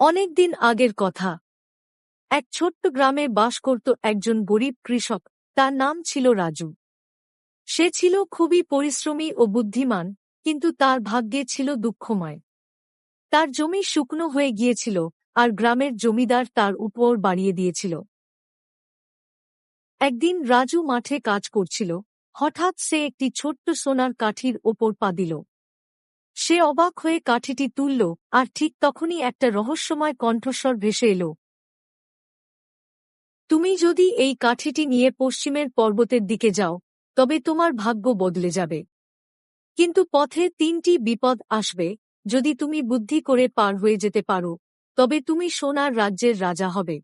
অনেক দিন আগের কথা। এক ছোট্ট গ্রামে বাস করত একজন গরিব কৃষক, তার নাম ছিল রাজু। সে ছিল খুবই পরিশ্রমী ও বুদ্ধিমান, কিন্তু তার ভাগ্যে ছিল দুঃখময়। তার জমি শুকনো হয়ে গিয়েছিল, আর গ্রামের জমিদার তার উপর বাড়িয়ে দিয়েছিল। একদিন রাজু মাঠে কাজ করছিল, হঠাৎ সে একটি ছোট্ট সোনার কাঠির ওপর পা দিল। সে অবাক হয়ে কাঠিটি তুলল, আর ঠিক তখনই একটা রহস্যময় কণ্ঠস্বর ভেসে এলো। তুমি যদি এই কাঠিটি নিয়ে পশ্চিমের পর্বতের দিকে যাও, তবে তোমার ভাগ্য বদলে যাবে। কিন্তু পথে তিনটি বিপদ আসবে, যদি তুমি বুদ্ধি করে পার হয়ে যেতে পারো, তবে তুমি সোনার রাজ্যের রাজা হবে।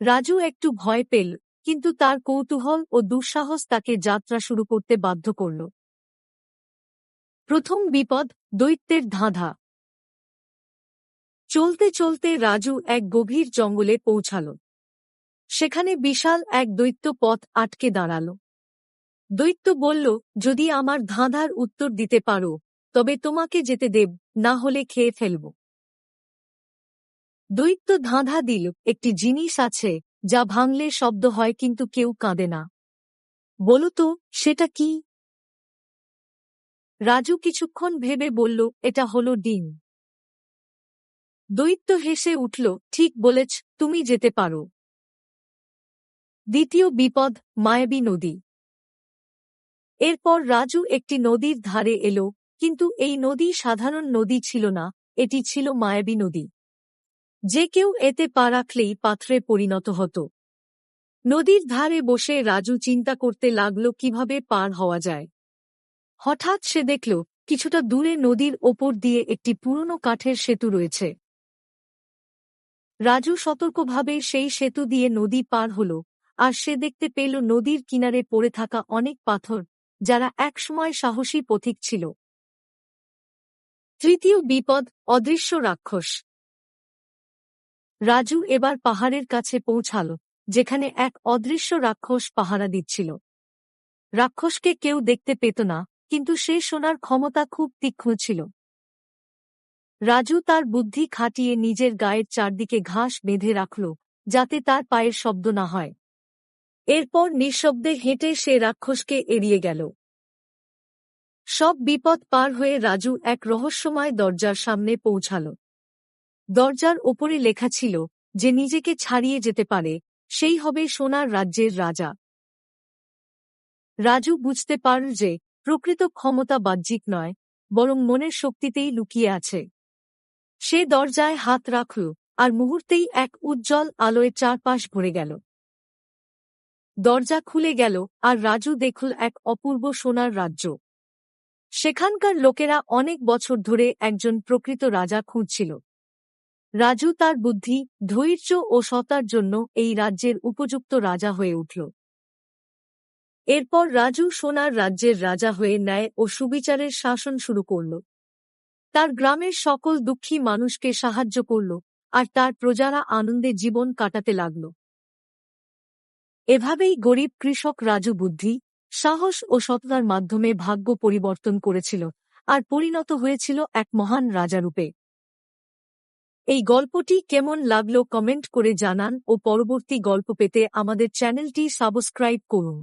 রাজু একটু ভয় পেল, কিন্তু তার কৌতূহল ও দুঃসাহস তাকে যাত্রা শুরু করতে বাধ্য করল। প্রথম বিপদ দৈত্যের ধাঁধা। চলতে চলতে রাজু এক গভীর জঙ্গলে পৌঁছাল। সেখানে বিশাল এক দৈত্য পথ আটকে দাঁড়াল। দৈত্য বলল, যদি আমার ধাঁধার উত্তর দিতে পারো, তবে তোমাকে যেতে দেব, না হলে খেয়ে ফেলব দৈত্য ধাঁধা দিল, একটি জিনিস আছে, যা ভাঙলে শব্দ হয় কিন্তু কেউ কাঁদে না। বলো তো, সেটা কি? রাজু কিছুক্ষণ ভেবে বলল, এটা হলো ডিম। দৈত্য হেসে উঠল, ঠিক বলেছ, তুমি যেতে পারো। দ্বিতীয় বিপদ, মায়াবী নদী। এরপর রাজু একটি নদীর ধারে এলো, কিন্তু এই নদী সাধারণ নদী ছিল না, এটি ছিল মায়াবী নদী। যে কেউ এতে পা রাখলেই পাথরে পরিণত হতো। নদীর ধারে বসে রাজু চিন্তা করতে লাগল, কীভাবে পার হওয়া যায়। হঠাৎ সে দেখল, কিছুটা দূরে নদীর ওপর দিয়ে একটি পুরনো কাঠের সেতু রয়েছে। রাজু সতর্কভাবে সেই সেতু দিয়ে নদী পার হল, আর সে দেখতে পেল নদীর কিনারে পড়ে থাকা অনেক পাথর, যারা একসময় সাহসী পথিক ছিল। তৃতীয় বিপদ, অদৃশ্য রাক্ষস। রাজু এবার পাহাড়ের কাছে পৌঁছাল, যেখানে এক অদৃশ্য রাক্ষস পাহারা দিচ্ছিল। রাক্ষসকে কেউ দেখতে পেত না কিন্তু সে শোনার ক্ষমতা খুব তীক্ষ্ণ ছিল। রাজু তার বুদ্ধি খাটিয়ে নিজের গায়ের চারদিকে ঘাস বেঁধে রাখল, যাতে তার পায়ের শব্দ না হয়। এরপর নিঃশব্দে হেঁটে সে রাক্ষসকে এড়িয়ে গেল। সব বিপদ পার হয়ে রাজু এক রহস্যময় দরজার সামনে পৌঁছাল। দরজার ওপরে লেখা ছিল, যে নিজেকে ছাড়িয়ে যেতে পারে, সেই হবে সোনার রাজ্যের রাজা। রাজু বুঝতে পারল যে প্রকৃত ক্ষমতা বাহ্যিক নয়, বরং মনের শক্তিতেই লুকিয়ে আছে। সে দরজায় হাত রাখল, আর মুহূর্তেই এক উজ্জ্বল আলোয় চারপাশ ভরে গেল। দরজা খুলে গেল, আর রাজু দেখল এক অপূর্ব সোনার রাজ্য। সেখানকার লোকেরা অনেক বছর ধরে একজন প্রকৃত রাজা খুঁজছিল। রাজু তার বুদ্ধি, ধৈর্য ও সতার জন্য এই রাজ্যের উপযুক্ত রাজা হয়ে উঠল। এরপর রাজু সোনার রাজ্যের রাজা হয়ে ন্যায় ও সুবিচারের শাসন শুরু করল। তার গ্রামের সকল দুঃখী মানুষকে সাহায্য করল আর তার প্রজারা আনন্দে জীবন কাটাতে লাগল। এভাবেই গরিব কৃষক রাজু বুদ্ধি, সাহস ও সততার মাধ্যমে ভাগ্য পরিবর্তন করেছিল আর পরিণত হয়েছিল এক মহান রাজারূপে। এই গল্পটি কেমন লাগল কমেন্ট করে জানান ও পরবর্তী গল্প পেতে আমাদের চ্যানেলটি সাবস্ক্রাইব করুন।